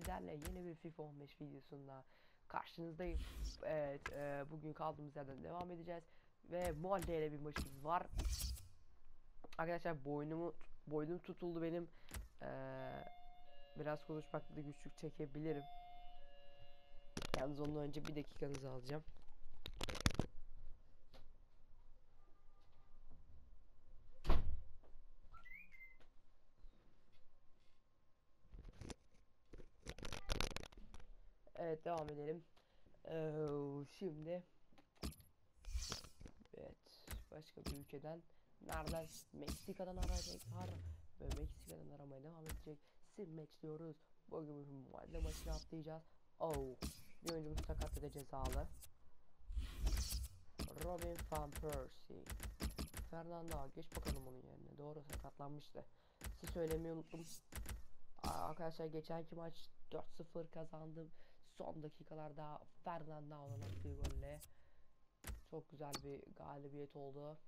sizlerle yeni bir FIFA 15 videosunda karşınızdayım. Evet, e, bugün kaldığımız yerden devam edeceğiz ve ile bir maçımız var. Arkadaşlar boynumu boynum tutuldu benim. E, biraz konuşmakta da güçlük çekebilirim. Yalnız ondan önce bir dakikanızı alacağım. Evet devam edelim. Ee, şimdi Evet başka bir ülkeden nereden Meksika'dan arayacaklar ve Meksika'dan aramaya devam edecek. Sim match diyoruz. Bugün bir mahalle maçını atlayacağız. Oh bir oyuncumuz sakat ve cezalı. Robin van Persie. Fernando geç bakalım onun yerine. Doğru sakatlanmıştı. Siz söylemeyi unuttum. Aa, Arkadaşlar geçenki maç 4-0 kazandım. Son dakikalarda Fernando olan attığı golle çok güzel bir galibiyet oldu.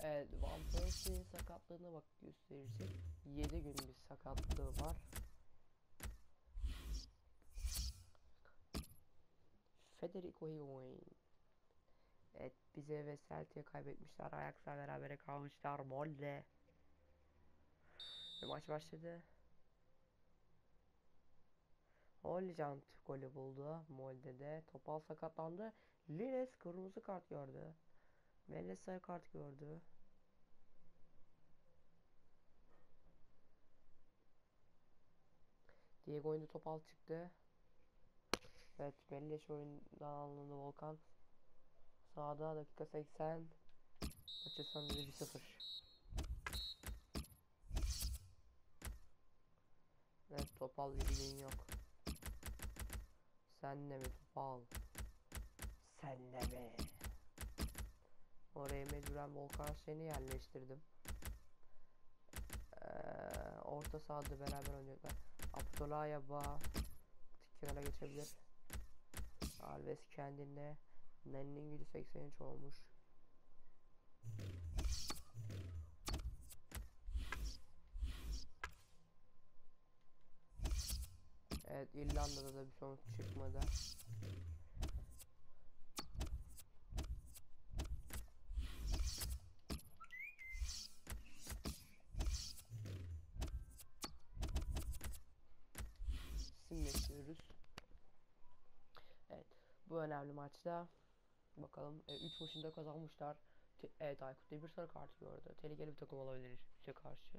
Evet, Van Persie'nin sakatlığına bak gösterirsek 7 gün bir sakatlığı var. Federico Higuain. Evet, bize ve Celtic'e kaybetmişler. Ajax'la berabere kalmışlar. Molde. Ve maç başladı. Holland golü buldu. Molde'de. Topal sakatlandı. Lines kırmızı kart gördü. Melles sarı kart gördü. Diego oyunda topal çıktı. Evet Melles oyundan alındı Volkan. Sağda dakika 80. Maçı sonunda 1-0. Evet topal bir yok. Sen de mi topal? Sen de mi? Oraya mecburen Volkan seni yerleştirdim. Ee, orta sahada beraber oynayacaklar. Abdullah Yaba kenara geçebilir. Alves kendine. Nennin gücü 83 olmuş. Evet İrlanda'da da bir sonuç çıkmadı. Sim. Evet bu önemli maçta bakalım 3 maçında kazanmışlar. Te evet Aykut Demir sarı kartı gördü. Tehlikeli bir takım olabilir bize karşı.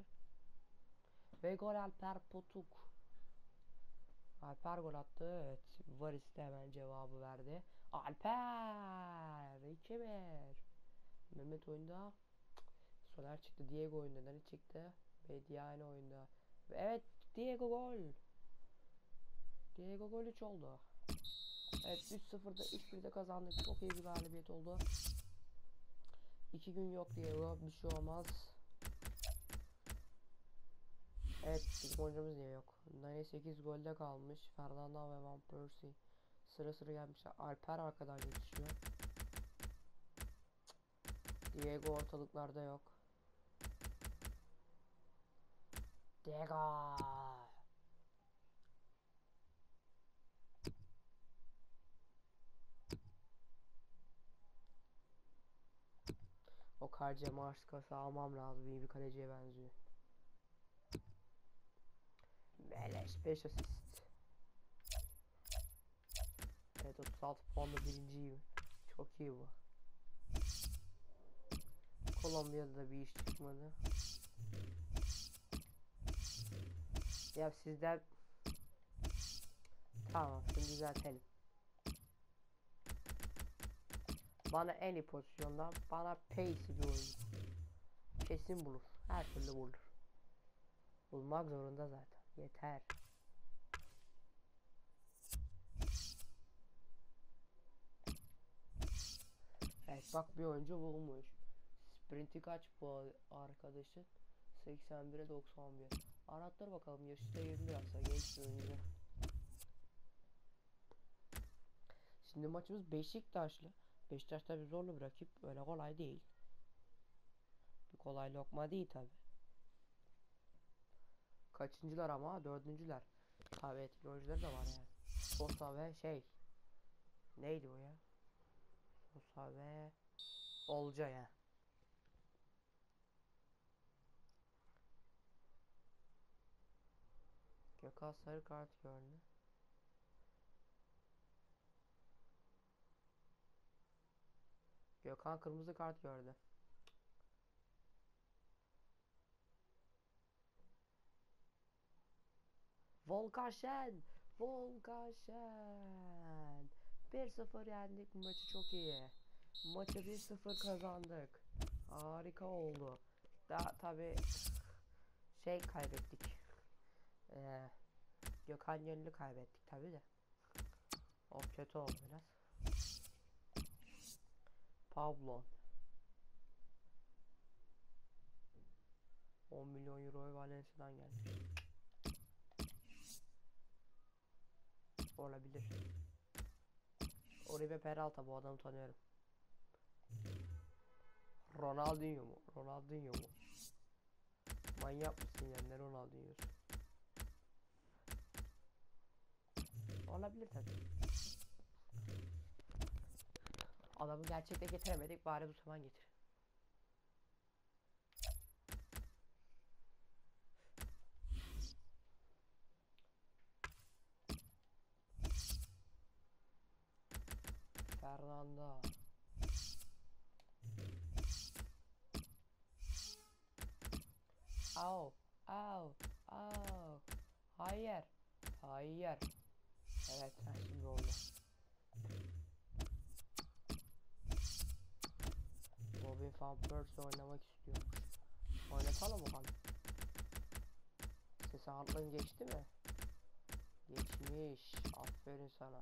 Ve gol Alper Potuk. Alper gol attı. Evet. Varis de hemen cevabı verdi. Alper 2-1. Mehmet oyunda. Soler çıktı. Diego oyunda. Nani çıktı? Bediane oyunda. Ve evet Diego gol. Diego gol 3 oldu. Evet 3-0'da 3-1'de kazandık. Çok iyi bir galibiyet oldu. 2 gün yok Diego. Bir şey olmaz. Evet bizim oyuncumuz niye yok? Nani 8 golde kalmış. Fernando ve Van Persie. Sıra sıra gelmişler. Alper arkadan yetişiyor. Diego ortalıklarda yok. Diego. O Karca Marskas'ı almam lazım. İyi bir kaleciye benziyor. Beleş 5 asist. Evet 36 puanla birinciyim. Çok iyi bu. Kolombiya'da da bir iş çıkmadı. Ya sizler Tamam şimdi düzeltelim. Bana en iyi pozisyondan bana pace bir oyuncu. Kesin bulur. Her türlü bulur. Bulmak zorunda zaten. Yeter. Evet bak bir oyuncu bulmuş. Sprinti kaç bu arkadaşın? 81'e 91. Arattır bakalım yaşı da 20 yapsa genç bir oyuncu. Şimdi maçımız Beşiktaşlı. Beşiktaş tabi zorlu bir rakip. Öyle kolay değil. Bir kolay lokma değil tabi. Kaçıncılar ama? Dördüncüler. Tabii etkili oyuncuları da var yani. Sosa ve şey. Neydi o ya? Sosa ve Olca ya. Gökhan sarı kart gördü. Gökhan kırmızı kart gördü. Volkan Şen! Volkan Şen! 1-0 yendik maçı çok iyi. Maçı 1-0 kazandık. Harika oldu. Daha tabi şey kaybettik. Ee, Gökhan Yönlü kaybettik tabi de. O kötü oldu biraz. Pavlon. 10 milyon euroyu Valencia'dan geldi. Olabilir. Oribe Peralta bu adamı tanıyorum. Ronaldinho mu? Ronaldinho mu? Manyak mısın ya ne Ronaldinho'su? Olabilir tabii. Adamı gerçekte getiremedik bari bu zaman getir. Fernanda. Au, au, au. Hayır. Hayır. Evet, ha, şimdi oldu. Robin Van Persie oynamak istiyormuş. Oynatalım bakalım. Ses Hartman geçti mi? Geçmiş. Aferin sana.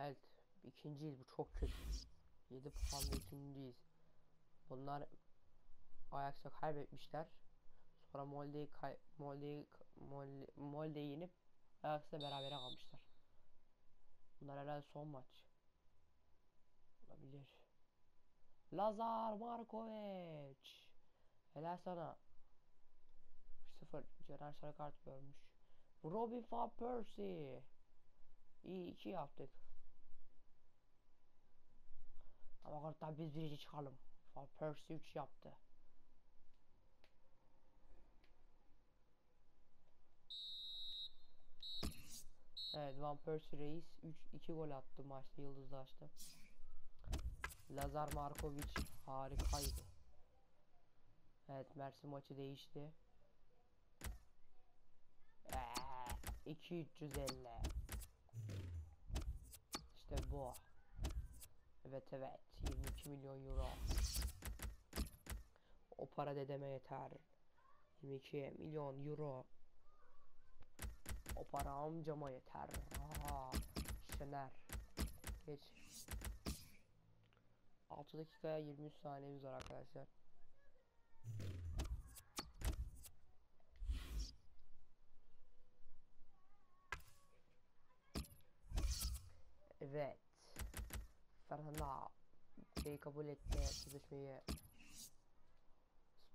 Evet. İkinciyiz. Bu çok kötü. 7 puanla ikinciyiz. Bunlar Ajax'a kaybetmişler. Sonra Molde'yi kay Molde'yi Molde Molde'yi yenip Ajax'la berabere kalmışlar. Bunlar herhalde son maç. Olabilir. Lazar Markovic. Helal sana. 0 Caner sarı kart görmüş. Robin van Persie. İyi iki yaptık. Karttan biz birinci çıkalım. Persie 3 yaptı. Evet Van Persie reis 3 2 gol attı maçta yıldızlaştı. Lazar Markovic harikaydı. Evet Mersin maçı değişti. Ee, 2 350. İşte bu. Evet evet 22 milyon euro. O para dedeme yeter. 22 milyon euro. O para amcama yeter. Aa, Şener. Geç. 6 dakikaya 23 saniyemiz var arkadaşlar. Evet. Fernanda şeyi kabul etti sözleşmeyi.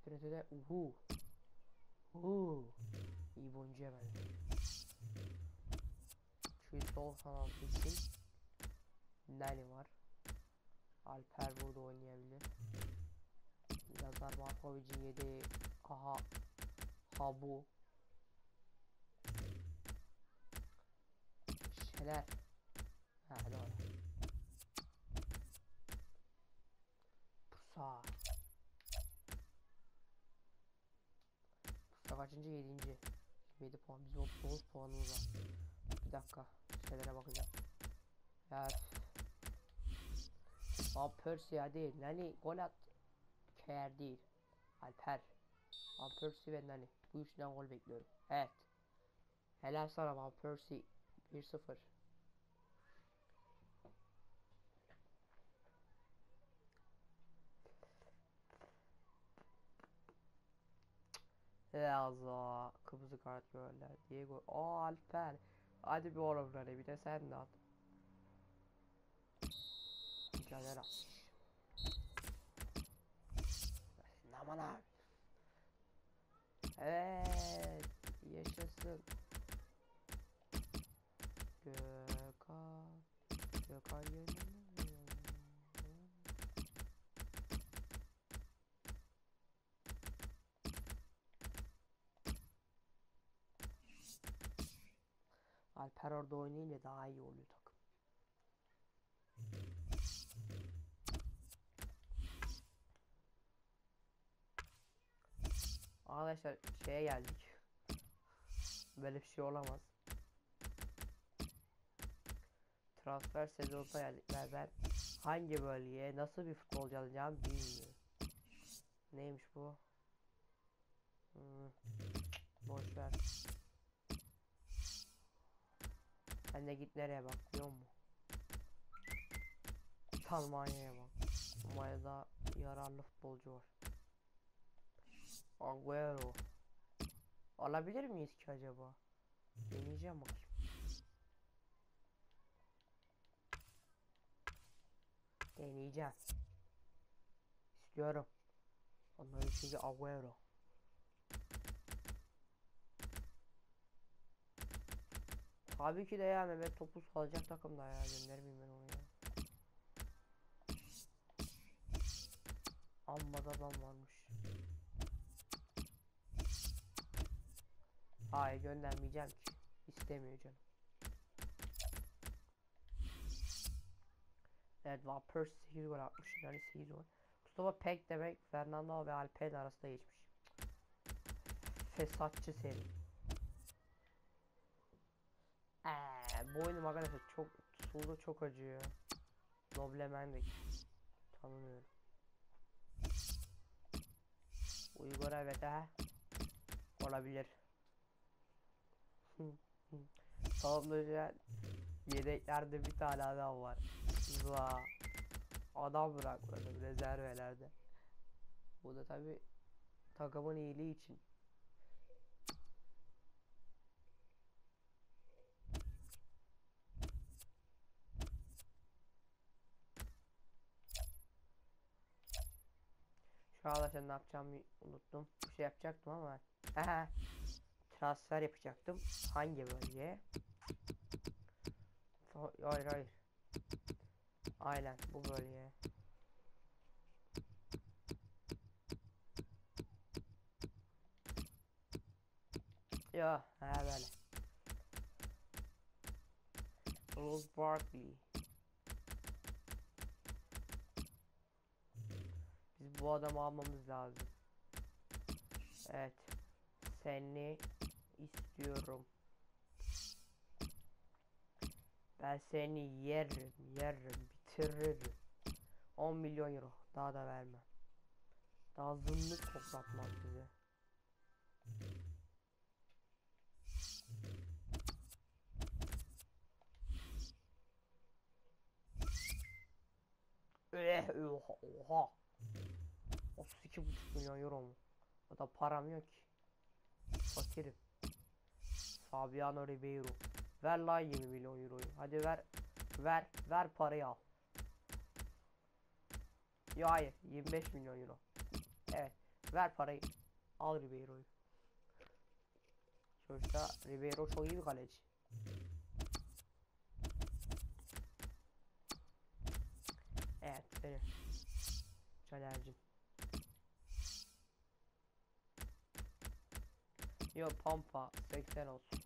Sprint'e de uhu. Uhu. İyi bir oyuncuya benziyor. Şu sol kanal için Nani var. Alper burada oynayabilir. Lazar Markovic'in yedi. Aha. Habu. Şener. Ha doğru. Pusa. Pusa kaçıncı? Yedinci. 7 puan. Bizim 39 puanımız var. Bir dakika. Şeylere bakacağım. Van Persie ya değil. Nani gol at. Kerr değil. Alper. Van Persie ve Nani. Bu üçünden gol bekliyorum. Evet. Helal sana Van Persie. 1-0. Elazığ, Kıbrıs'ı kart görler. Diego, o Alper. Hadi bir orumları bir de sen de at. Mücadele at. Aman abi. Evet. Yaşasın. Gökhan. Gökhan yerine. Alper orada oynayınca daha iyi oluyor takım. Arkadaşlar şeye geldik. Böyle bir şey olamaz. Transfer sezonuna geldik ve ben hangi bölgeye nasıl bir futbolcu alacağım bilmiyorum. Neymiş bu? Hmm. Boş. Sen de git nereye bak biliyor musun? Almanya'ya bak. Almanya'da yararlı futbolcu var. Agüero. Alabilir miyiz ki acaba? Deneyeceğim bakayım. Deneyeceğim. İstiyorum. Onların çünkü Agüero. Tabii ki de ya Mehmet Topuz kalacak takımda ya göndermeyeyim ben onu ya. Amma da adam varmış. Hayır göndermeyeceğim ki. İstemiyor canım. Evet Van Persie 8 gol atmış. Yani 8 gol. Mustafa Pek demek Fernando ve Alper'in arasında geçmiş. Fesatçı seri. Eee boynum arkadaşlar çok tutuldu çok acıyor. Noblemendik. Tanımıyorum. Uygur evet ha. Olabilir. Tamamlayacak yedeklerde bir tane adam var. Za. Adam bırakmadım rezervelerde. Bu da tabi takımın iyiliği için. Arkadaşlar ne yapacağımı unuttum. Bir şey yapacaktım ama. Transfer yapacaktım. Hangi bölgeye? Hayır hayır. Aynen bu bölgeye. Ya he böyle. Rose Barkley. Bu adamı almamız lazım. Evet. Seni istiyorum. Ben seni yerim, yerim, bitiririm. 10 milyon euro. Daha da vermem. Daha zımlık koklatmaz bize. Eh, oha, oha. 32,5 milyon euro mu? O da param yok ki. Fakirim. Fabiano Ribeiro. Ver lan 20 milyon euroyu. Hadi ver. Ver. Ver parayı al. Ya hayır. 25 milyon euro. Evet. Ver parayı. Al Ribeiro'yu. Sonuçta Ribeiro çok iyi bir kaleci. Evet. Benim. Caner'cim. Yo Pampa 80 olsun.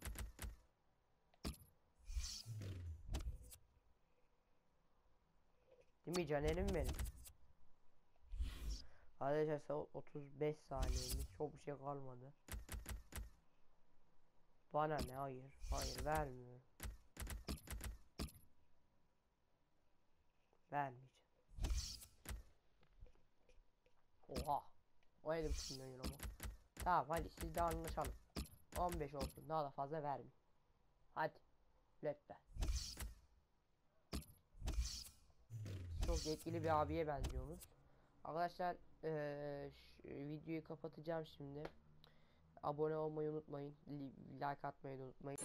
Değil mi Caner'im benim? Arkadaşlar 35 saniyemiz çok bir şey kalmadı. Bana ne hayır hayır vermiyor. Vermeyeceğim. Oha. O 7,5 milyon euro? Tamam hadi siz de anlaşalım. 15 olsun daha da fazla vermeyin. Hadi. Lütfen. Çok yetkili bir abiye benziyorsunuz. Arkadaşlar şu videoyu kapatacağım şimdi. Abone olmayı unutmayın. li- Like atmayı da unutmayın.